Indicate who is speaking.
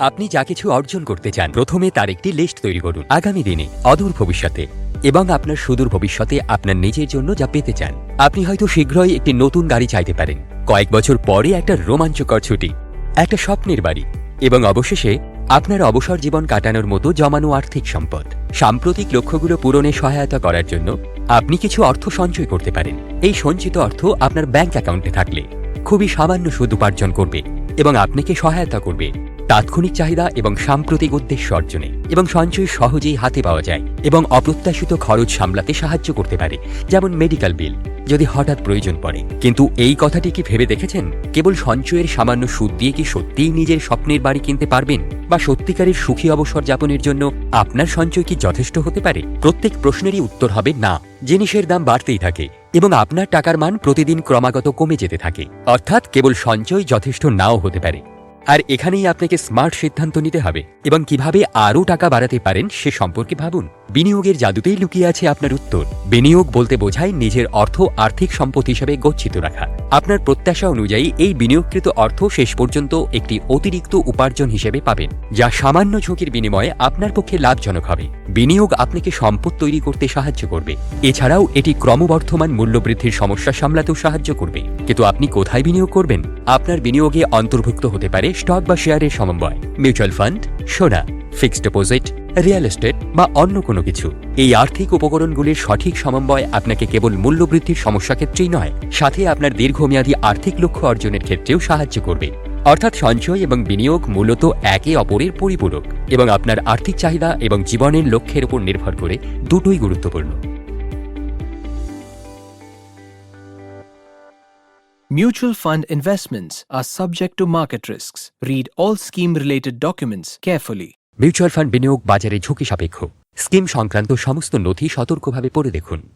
Speaker 1: আপনি যা কিছু অর্জন করতে চান, প্রথমে তার একটি লিস্ট তৈরি করুন, আগামী দিনে, অদূর ভবিষ্যতে, এবং আপনার সুদূর ভবিষ্যতে আপনার নিজের জন্য যা পেতে চান। আপনি হয়তো শীঘ্রই একটি নতুন গাড়ি চাইতে পারেন। কয়েক বছর পরে একটা রোমাঞ্চকর ছুটি, একটা স্বপ্নের বাড়ি, এবং অবশেষে আপনার অবসর জীবন কাটানোর মতো জমানো আর্থিক সম্পদ। সাম্প্রতিক লক্ষ্যগুলো পূরণে সহায়তা করার জন্য আপনি কিছু অর্থ সঞ্চয় করতে পারেন। এই সঞ্চিত অর্থ আপনার ব্যাংক অ্যাকাউন্টে থাকলে খুবই সামান্য সুদ উপার্জন করবে এবং আপনাকে সহায়তা করবে। তাৎক্ষণিক চাহিদা এবং সাম্প্রতিক উদ্দেশ্য অর্জনে এবং সঞ্চয় সহজেই হাতে পাওয়া যায় এবং অপ্রত্যাশিত খরচ সামলাতে সাহায্য করতে পারে, যেমন মেডিকেল বিল, যদি হঠাৎ প্রয়োজন পড়ে। কিন্তু এই কথাটি কি ভেবে দেখেছেন? কেবল সঞ্চয়ের সামান্য সুদ দিয়ে কি সত্যিই নিজের স্বপ্নের বাড়ি কিনতে পারবেন? বা সত্যিকারের সুখী অবসর যাপনের জন্য আপনার সঞ্চয় কি যথেষ্ট হতে পারে? প্রত্যেক প্রশ্নেরই উত্তর হবে না। জিনিসের দাম বাড়তেই থাকে এবং আপনার টাকার মান প্রতিদিন ক্রমাগত কমে যেতে থাকে। অর্থাৎ কেবল সঞ্চয় যথেষ্ট নাও হতে পারে। আর এখানেই আপনাকে স্মার্ট সিদ্ধান্ত নিতে হবে এবং কীভাবে আরও টাকা বাড়াতে পারেন সে সম্পর্কে ভাবুন। বিনিয়োগের জাদুতেই লুকিয়ে আছে আপনার উত্তর। বিনিয়োগ বলতে বোঝায় নিজের অর্থ আর্থিক সম্পদ হিসেবে গচ্ছিত রাখা। আপনার প্রত্যাশা অনুযায়ী এই বিনিয়োগকৃত অর্থ শেষ পর্যন্ত একটি অতিরিক্ত উপার্জন হিসেবে পাবেন, যা সামান্য ঝুঁকির বিনিময়ে আপনার পক্ষে লাভজনক হবে। বিনিয়োগ আপনাকে সম্পদ তৈরি করতে সাহায্য করবে। এছাড়াও এটি ক্রমবর্ধমান মূল্যবৃদ্ধির সমস্যা সামলাতেও সাহায্য করবে। কিন্তু আপনি কোথায় বিনিয়োগ করবেন? আপনার বিনিয়োগে অন্তর্ভুক্ত হতে পারে স্টক বা শেয়ারের সমন্বয়, মিউচুয়াল ফান্ড, সোনা, ফিক্সড ডিপোজিট, রিয়েল এস্টেট বা অন্য কোনো কিছু। এই আর্থিক উপকরণগুলির সঠিক সমন্বয় আপনাকে কেবল মূল্যবৃদ্ধির সমস্যা ক্ষেত্রেই নয়, সাথে আপনার দীর্ঘমেয়াদী আর্থিক লক্ষ্য অর্জনের ক্ষেত্রেও সাহায্য করবে। অর্থাৎ সঞ্চয় এবং বিনিয়োগ মূলত একে অপরের পরিপূরক এবং আপনার আর্থিক চাহিদা এবং জীবনের লক্ষ্যের উপর নির্ভর করে দুটোই গুরুত্বপূর্ণ।
Speaker 2: Mutual fund investments are subject to market risks. Read all scheme related documents carefully.
Speaker 1: Mutual fund বিনিয়োগ বাজারে ঝুঁকি সাপেক্ষ স্কিম সংক্রান্ত সমস্ত নথি সতর্কভাবে পড়ে দেখুন